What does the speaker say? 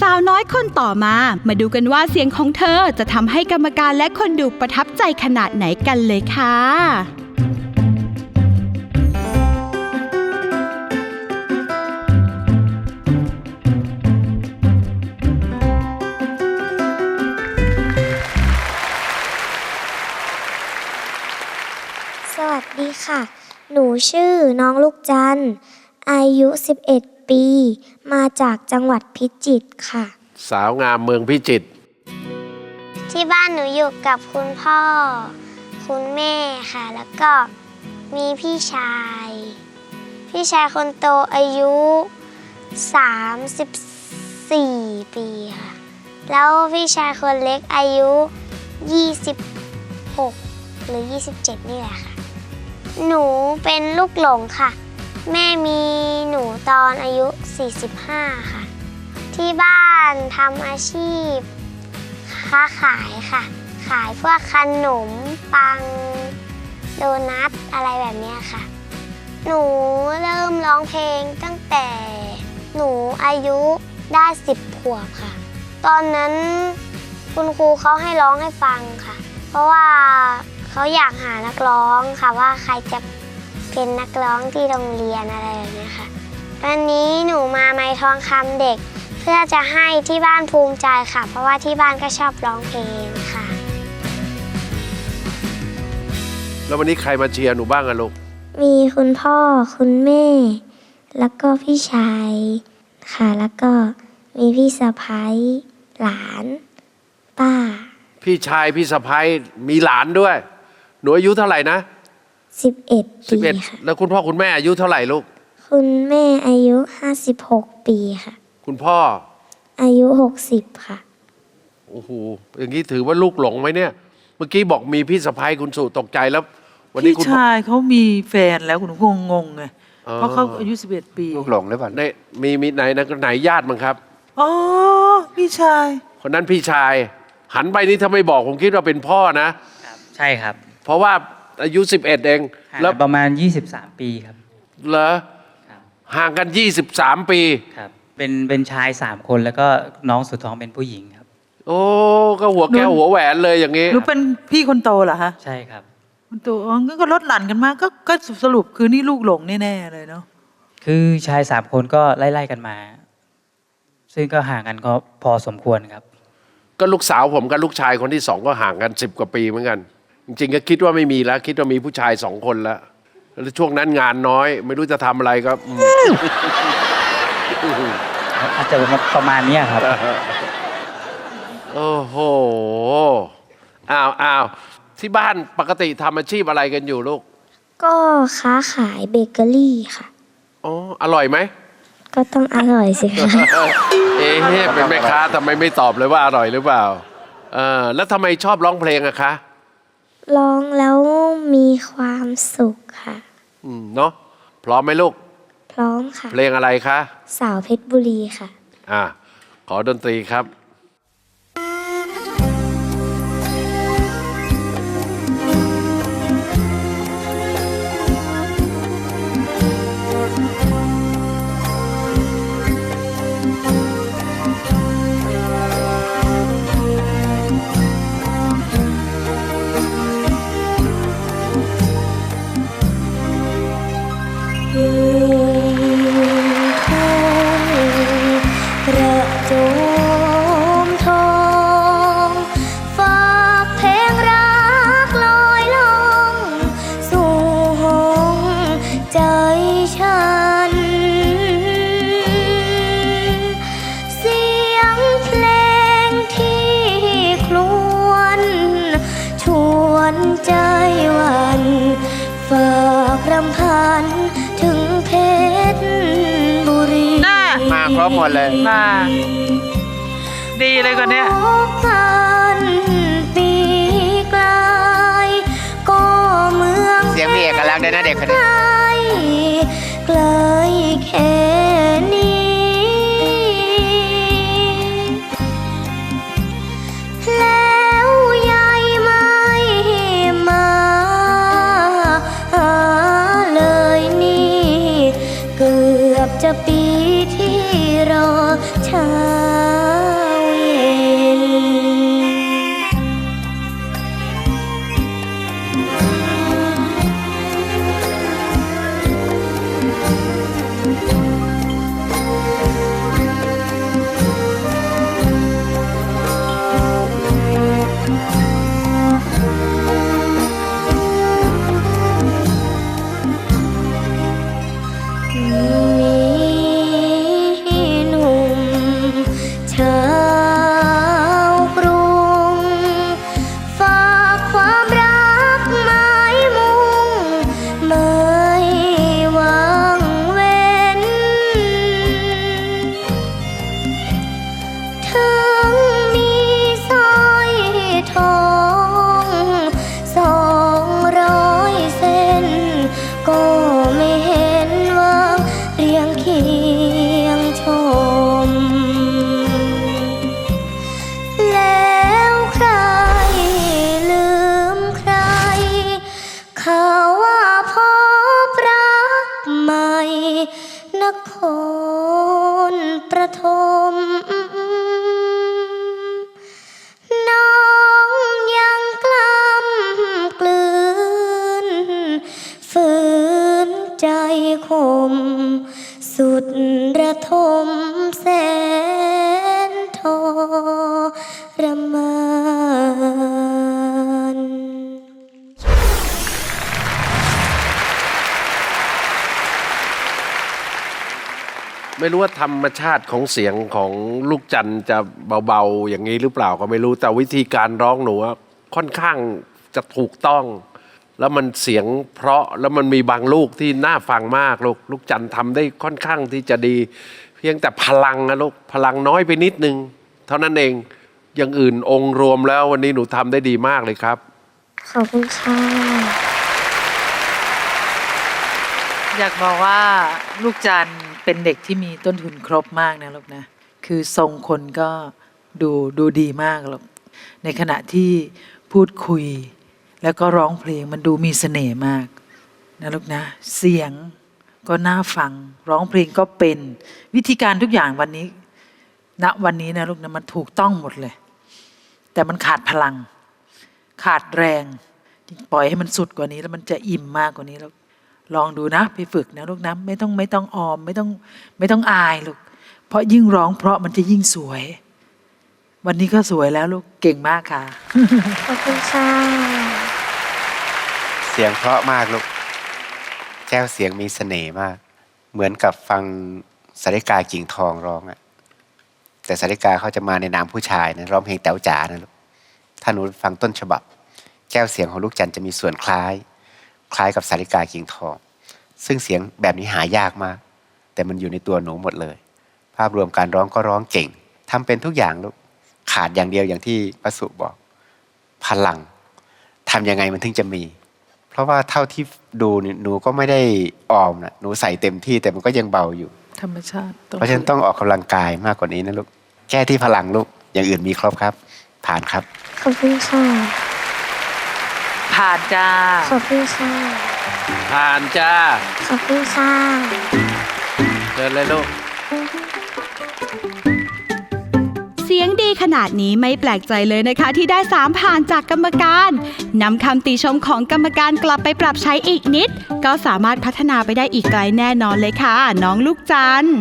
สาวน้อยคนต่อมา มาดูกันว่าเสียงของเธอจะทำให้กรรมการและคนดูประทับใจขนาดไหนกันเลยค่ะสวัสดีค่ะ หนูชื่อน้องลูกจัน อายุ 11 ปี มาจากจังหวัดพิจิตรค่ะ สาวงามเมืองพิจิตรที่บ้านหนูอยู่กับคุณพ่อ คุณแม่ค่ะ แล้วก็มีพี่ชาย พี่ชายคนโตอายุ 34 ปีค่ะ แล้วพี่ชายคนเล็กอายุ 26 หรือ 27 นี่แหละค่ะ หนูเป็นลูกหลงค่ะ แม่มีหนูตอนอายุ 45 ค่ะ ที่บ้านทำอาชีพ ค้าขายค่ะ ขายพวกขนมปังโดนัทอะไรแบบนี้ค่ะ หนูเริ่มร้องเพลงตั้งแต่หนูอายุได้สิบขวบค่ะ ตอนนั้นคุณครูเขาให้ร้องให้ฟังค่ะ เพราะว่าเขาอยากหานักร้องค่ะว่าใครจะ เป็นนักร้องที่โรงเรียนอะไรแบบเนี้ยค่ะ วันนี้หนูมาไม้ทองคำเด็ก เพื่อจะให้ที่บ้านภูมิใจค่ะ เพราะว่าที่บ้านก็ชอบร้องเพลงค่ะ แล้ววันนี้ใครมาเชียร์หนูบ้างอะลูก มีคุณพ่อคุณแม่ แล้วก็พี่ชายค่ะ แล้วก็มีพี่สะพ้ายหลาน ป้า พี่ชายพี่สะพ้ายมีหลานด้วย หนูอายุเท่าไหร่นะ 11ปีค่ะ 11 แล้วคุณพ่อคุณแม่อายุเท่าไหร่ลูก คุณแม่อายุ56ปีค่ะ คุณพ่อ อายุ60ค่ะ โอ้โห อย่างนี้ถือว่าลูกหลงไหมเนี่ย เมื่อกี้บอกมีพี่สะพ้ายคุณสุตกใจแล้ว วันนี้พี่คุณ ชายเขามีแฟนแล้วคุณคงงงไงอ๋อ เพราะเขาอายุ11 ปีลูกหลงหรือเปล่าในมีมีไหนนะไหนญาติมั้งครับ อ๋อพี่ชายคนนั้นพี่ชาย หันไปนี่ถ้าไม่บอกผมคิดว่าเป็นพ่อนะ ใช่ครับ เพราะว่า อายุ 11 เองห่างแล้วกันประมาณ 23 ปีครับเหรอครับห่างกัน 23 ปี ครับเป็นเป็นชาย 3 คนแล้วก็น้องสุดท้องเป็นผู้หญิงครับ โอ้ก็หัวแก้วหนูหัวแหวนเลยอย่างนี้ หรือเป็นพี่คนโตเหรอคะใช่ครับ คนโตอ๋องั้นก็ลดหลั่นกันมาก็ก็สรุปคือนี่ลูกหลงแน่ๆเลยเนาะคือชาย 3 คนก็ไล่ๆกันมา ซึ่งก็ห่างกันก็พอสมควรครับ ก็ลูกสาวผมกับลูกชายคนที่สองก็ห่างกันสิบกว่าปีเหมือนกัน จริงๆก็คิดว่าไม่มีแล้ว คิดว่ามีผู้ชายสองคนแล้วแล้วช่วงนั้นงานน้อย ไม่รู้จะทำอะไรก็อืมอาจจะประมาณเนี้ยครับ โอ้โหอ้าวอ้าวที่บ้านปกติทำอาชีพอะไรกันอยู่ลูกก็ค้าขายเบเกอรี่ค่ะ อ๋ออร่อยไหม ก็ต้องอร่อยสิคะ เอ๊ะเป็นแม่ค้าทำไมไม่ตอบเลยว่าอร่อยหรือเปล่าเออแล้วทำไมชอบร้องเพลงอะคะ ร้องแล้วมีความสุขค่ะ อืมเนาะพร้อมไหมลูก พร้อมค่ะ เพลงอะไรคะ สาวเพชรบุรีค่ะ อ่า ขอดนตรีครับ บหมดเลยมาดีเลยคนเนี้ย พบกันปีไกลายก็เมืองเสียงมีเอกลักษณ์ด้วยนะเด็กคนไกนี้ ลไกลแค่นี้ แล้วยายไม่มาหาเลยนี่ เกือบจะปีที่ รอช้า นครประทม น้องยังกล้ำกลืน ฝืนใจคม สุดระทม ไม่รู้ว่าธรรมชาติของเสียงของลูกจันจะเบาๆ อย่างนี้หรือเปล่าก็ไม่รู้แต่วิธีการร้องหนูอะค่อนข้างจะถูกต้อง แล้วมันเสียงเพราะแล้วมันมีบางลูกที่น่าฟังมากลูกลูกจันทร์ทำได้ค่อนข้างที่จะดี เพียงแต่พลังนะลูกพลังน้อยไปนิดนึง เท่านั้นเองอย่างอื่นองค์รวมแล้ววันนี้หนูทำได้ดีมากเลยครับ ขอบคุณค่ะอยากบอกว่าลูกจันทร์ เป็นเด็กที่มีต้นทุนครบมากนะลูกนะ คือทรงคนก็ดูดูดีมากลูกในขณะที่พูดคุย แล้วก็ร้องเพลงมันดูมีเสน่ห์มากนะลูกนะ เสียงก็น่าฟัง ร้องเพลงก็เป็นวิธีการทุกอย่างวันนี้ณวันนี้นะลูกนะมันถูกต้องหมดเลย แต่มันขาดพลัง ขาดแรง ปล่อยให้มันสุดกว่านี้แล้วมันจะอิ่มมากกว่านี้แล้ว ลองดูนะ ไปฝึกนะลูกนะไม่ต้องไม่ต้องออม ไม่ต้องไม่ต้องอายลูกเพราะยิ่งร้องเพราะมันจะยิ่งสวย วันนี้ก็สวยแล้วลูกเก่งมากค่ะ ขอบคุณค่ะเสียงเพราะมากลูกแก้วเสียงมีเสน่ห์มาก เหมือนกับฟังสาริกากิ่งทองร้องอะแต่สาริกาเขาจะมาในนามผู้ชายนะร้องเพลงแต๋วจ๋านะลูกถ้าหนูฟังต้นฉบับ แก้วเสียงของลูกจันจะมีส่วนคล้าย คล้ายกับสาริกากิ่งทอง ซึ่งเสียงแบบนี้หายากมาก แต่มันอยู่ในตัวหนูหมดเลย ภาพรวมการร้องก็ร้องเก่งทำเป็นทุกอย่างลูกขาดอย่างเดียวอย่างที่ประสุบอก พลังทำยังไงมันถึงจะมี เพราะว่าเท่าที่ดูเนี่ยหนูก็ไม่ได้ออมนะหนูใส่เต็มที่แต่มันก็ยังเบาอยู่ ธรรมชาติ เพราะฉะนั้นต้องออกกำลังกายมากกว่านี้นะลูกแก้ที่พลังลูกอย่างอื่นมีครบครับผ่านครับขอบคุณค่ะ ผ่านจ้า ขอบคุณค่ะผ่านจ้า ขอบคุณค่ะเชิญเลยลูก เสียงดีขนาดนี้ไม่แปลกใจเลยนะคะ ที่ได้สามผ่านจากกรรมการนำคำติชมของกรรมการกลับไปปรับใช้อีกนิด ก็สามารถพัฒนาไปได้อีกไกลแน่นอนเลยค่ะ น้องลูกจันทร์